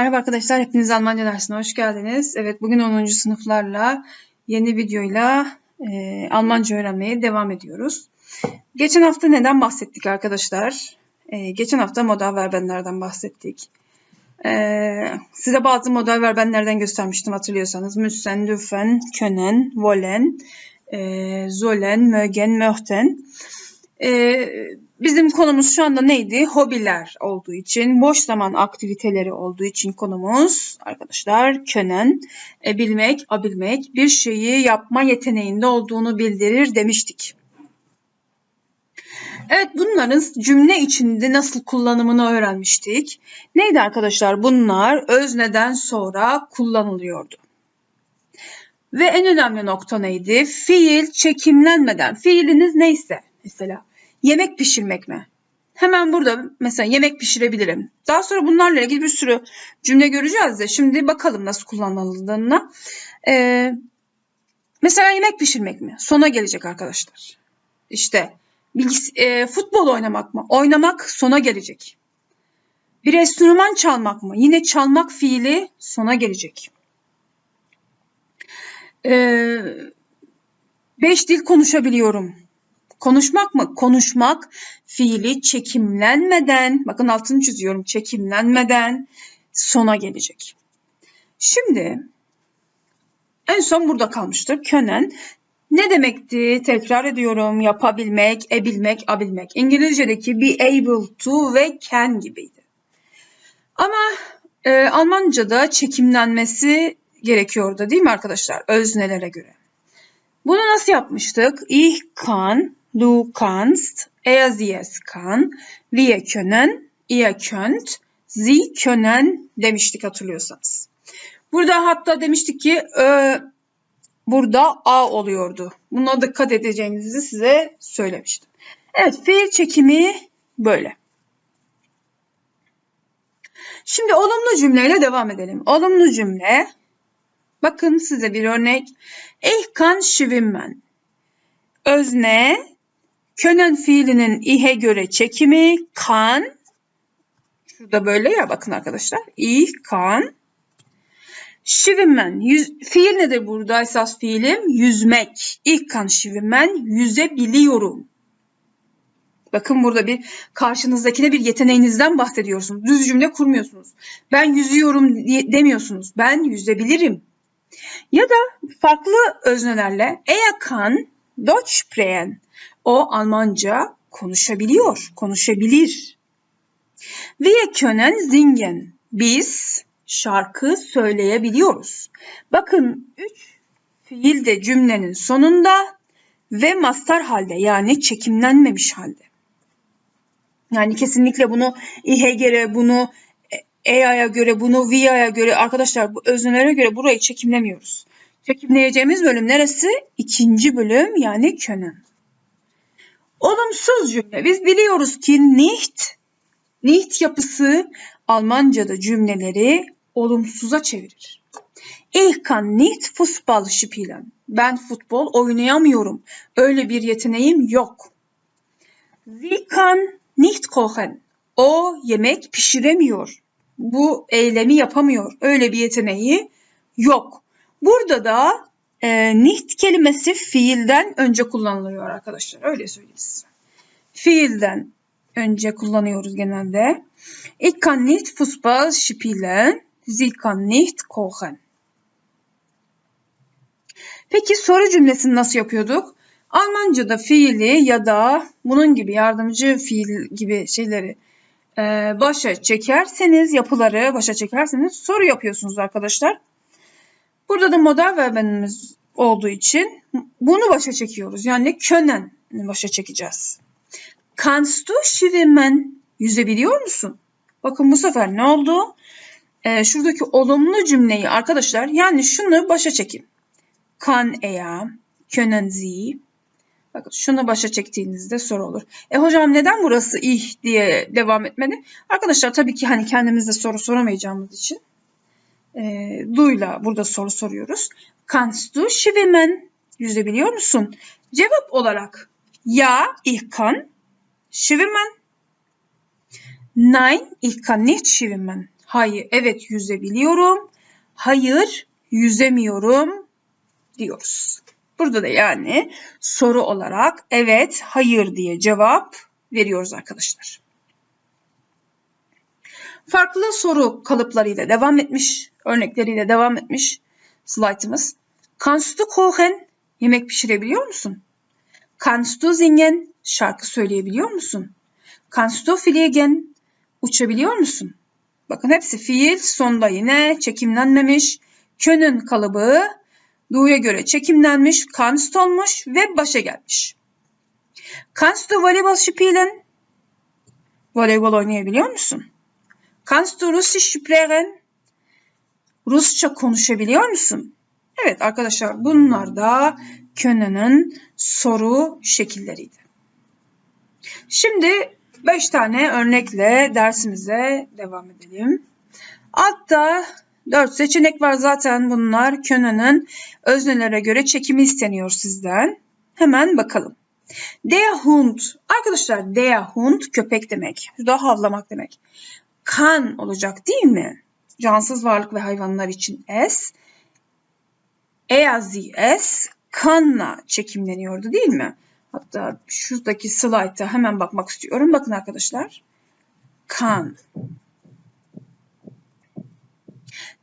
Merhaba arkadaşlar, hepiniz Almanca dersine hoş geldiniz. Evet, bugün 10. sınıflarla yeni videoyla e, Almanca öğrenmeye devam ediyoruz. Geçen hafta neden bahsettik arkadaşlar? E, geçen hafta modal verbenlerden bahsettik. E, size bazı modal verbenlerden göstermiştim hatırlıyorsanız. Müssen, dürfen, können, wollen, e, sollen, mögen, möchten. E, bizim konumuz şu anda neydi? Hobiler olduğu için, boş zaman aktiviteleri olduğu için konumuz arkadaşlar können, e, bilmek, abilmek, bir şeyi yapma yeteneğinde olduğunu bildirir demiştik. Evet bunların cümle içinde nasıl kullanımını öğrenmiştik. Neydi arkadaşlar? Bunlar özneden sonra kullanılıyordu. Ve en önemli nokta neydi? Fiil çekimlenmeden, fiiliniz neyse mesela Yemek pişirmek mi? Hemen burada mesela yemek pişirebilirim. Daha sonra bunlarla ilgili bir sürü cümle göreceğiz de şimdi bakalım nasıl kullanıldığına. Ee, mesela yemek pişirmek mi? Sona gelecek arkadaşlar. İşte bilgis e, futbol oynamak mı? Oynamak sona gelecek. Bir enstrüman çalmak mı? Yine çalmak fiili sona gelecek. Ee, beş dil konuşabiliyorum. Konuşmak mı? Konuşmak fiili çekimlenmeden, bakın altını çiziyorum, çekimlenmeden sona gelecek. Şimdi en son burada kalmıştır. Könen ne demekti? Tekrar ediyorum. Yapabilmek, ebilmek, abilmek. İngilizce'deki be able to ve can gibiydi. Ama e, Almanca'da çekimlenmesi gerekiyordu değil mi arkadaşlar? Öznelere göre. Bunu nasıl yapmıştık? Ich kann, Du kannst, er sie es kann, wir können, ihr könnt, sie können demiştik hatırlıyorsanız. Burada hatta demiştik ki e, burada a oluyordu. Buna dikkat edeceğinizi size söylemiştim. Evet fiil çekimi böyle. Şimdi olumlu cümleyle devam edelim. Olumlu cümle. Bakın size bir örnek. Ich kann schwimmen. Özne Können fiilinin ihe göre çekimi kan. Şurada böyle ya bakın arkadaşlar. Ich kan. Schwimmen. Yüz, fiil nedir burada esas fiilim? Yüzmek. Ich kan schwimmen. Yüzebiliyorum. Bakın burada bir karşınızdakine bir yeteneğinizden bahsediyorsunuz. Düz cümle kurmuyorsunuz. Ben yüzüyorum demiyorsunuz. Ben yüzebilirim. Ya da farklı öznelerle er kann Deutsch sprechen. O Almanca konuşabiliyor, konuşabilir. Wir können singen. Biz şarkı söyleyebiliyoruz. Bakın üç fiil de cümlenin sonunda ve mastar halde yani çekimlenmemiş halde. Yani kesinlikle bunu ihe göre, bunu EA'ya göre, bunu VIA'ya göre arkadaşlar bu öznelere göre burayı çekimlemiyoruz. Çekimleyeceğimiz bölüm neresi? İkinci bölüm yani können. Olumsuz cümle. Biz biliyoruz ki nicht, nicht yapısı Almanca'da cümleleri olumsuza çevirir. Ich kann nicht Fußball spielen. Ben futbol oynayamıyorum. Öyle bir yeteneğim yok. Sie kann nicht kochen. O yemek pişiremiyor. Bu eylemi yapamıyor. Öyle bir yeteneği yok. Burada da e, nicht kelimesi fiilden önce kullanılıyor arkadaşlar. Öyle söyleyeyim size. Fiilden önce kullanıyoruz genelde. Ich kann nicht Fußball spielen. Sie kann nicht kochen. Peki soru cümlesini nasıl yapıyorduk? Almanca'da fiili ya da bunun gibi yardımcı fiil gibi şeyleri e, başa çekerseniz, yapıları başa çekerseniz soru yapıyorsunuz arkadaşlar. Burada da model verbenimiz olduğu için bunu başa çekiyoruz. Yani können başa çekeceğiz. Kannst du schwimmen? Yüzebiliyor musun? Bakın bu sefer ne oldu? Ee, şuradaki olumlu cümleyi arkadaşlar yani şunu başa çekin. Kan er, können sie. Bakın şunu başa çektiğinizde soru olur. E hocam neden burası ih diye devam etmedi? Arkadaşlar tabii ki hani kendimizde soru soramayacağımız için e, duyla burada soru soruyoruz. Kannst du schwimmen? Yüzebiliyor musun? Cevap olarak ya ich kann schwimmen. Nein, ich kann nicht schwimmen. Hayır, evet yüzebiliyorum. Hayır, yüzemiyorum diyoruz. Burada da yani soru olarak evet, hayır diye cevap veriyoruz arkadaşlar. Farklı soru kalıplarıyla devam etmiş, örnekleriyle devam etmiş slaytımız. Kannst du kochen? Yemek pişirebiliyor musun? Kannst du singen? Şarkı söyleyebiliyor musun? Kannst du fliegen? Uçabiliyor musun? Bakın hepsi fiil, sonda yine çekimlenmemiş. Könün kalıbı du'ya göre çekimlenmiş, kannst olmuş ve başa gelmiş. Kannst du voleybol spielen? Voleybol oynayabiliyor musun? Kannst du Russisch sprechen? Rusça konuşabiliyor musun? Evet arkadaşlar bunlar da Könen'in soru şekilleriydi. Şimdi 5 tane örnekle dersimize devam edelim. Altta 4 seçenek var zaten bunlar Könen'in öznelere göre çekimi isteniyor sizden. Hemen bakalım. Der Hund. Arkadaşlar der Hund köpek demek. Burada havlamak demek. Kan olacak değil mi? Cansız varlık ve hayvanlar için. Er sie es kanla çekimleniyordu değil mi? Hatta şuradaki slayta hemen bakmak istiyorum. Bakın arkadaşlar. Kan.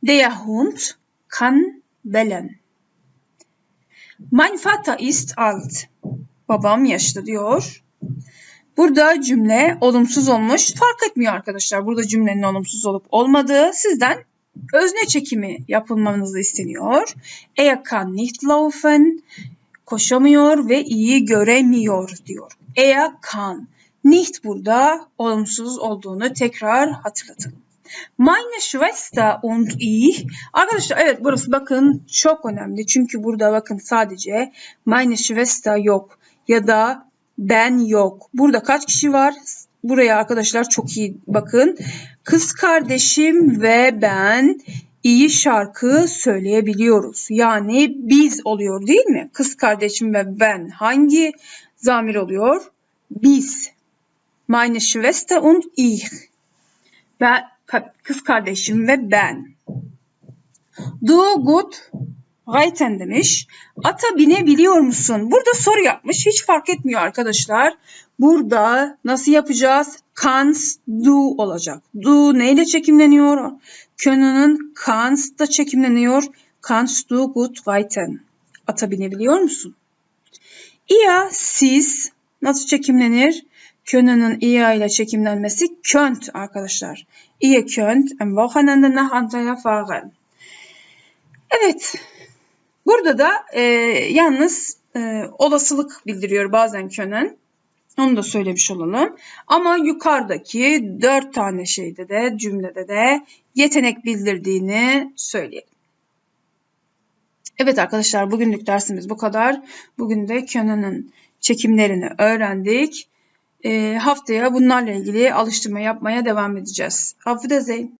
Der Hund kann bellen. Mein Vater ist alt. Babam yaşlı diyor. Burada cümle olumsuz olmuş. Fark etmiyor arkadaşlar. Burada cümlenin olumsuz olup olmadığı sizden özne çekimi yapılmanızı isteniyor. Er kann nicht laufen. Koşamıyor ve iyi göremiyor diyor. Er kann. Nicht burada olumsuz olduğunu tekrar hatırlatalım. Meine Schwester und ich. Arkadaşlar evet burası bakın çok önemli. Çünkü burada bakın sadece meine Schwester yok ya da ben yok. Burada kaç kişi var? Buraya arkadaşlar çok iyi bakın. Kız kardeşim ve ben iyi şarkı söyleyebiliyoruz. Yani biz oluyor değil mi? Kız kardeşim ve ben hangi zamir oluyor? Biz. Meine Schwester und ich. Ben, kız kardeşim ve ben. Du gut reiten demiş. Ata binebiliyor musun? Burada soru yapmış. Hiç fark etmiyor arkadaşlar. Burada nasıl yapacağız? Kannst du olacak. Du neyle çekimleniyor? Könünün kannst da çekimleniyor. Kannst du gut reiten? Ata binebiliyor musun? Ia siz nasıl çekimlenir? Könünün ia ile çekimlenmesi könnt arkadaşlar. Ihr könnt am Wochenende nach Antalya fahren. Evet. Burada da e, yalnız e, olasılık bildiriyor bazen könen. Onu da söylemiş olalım. Ama yukarıdaki dört tane şeyde de cümlede de yetenek bildirdiğini söyleyelim. Evet arkadaşlar bugünlük dersimiz bu kadar. Bugün de Könen'in çekimlerini öğrendik. E, haftaya bunlarla ilgili alıştırma yapmaya devam edeceğiz. Wiedersehen.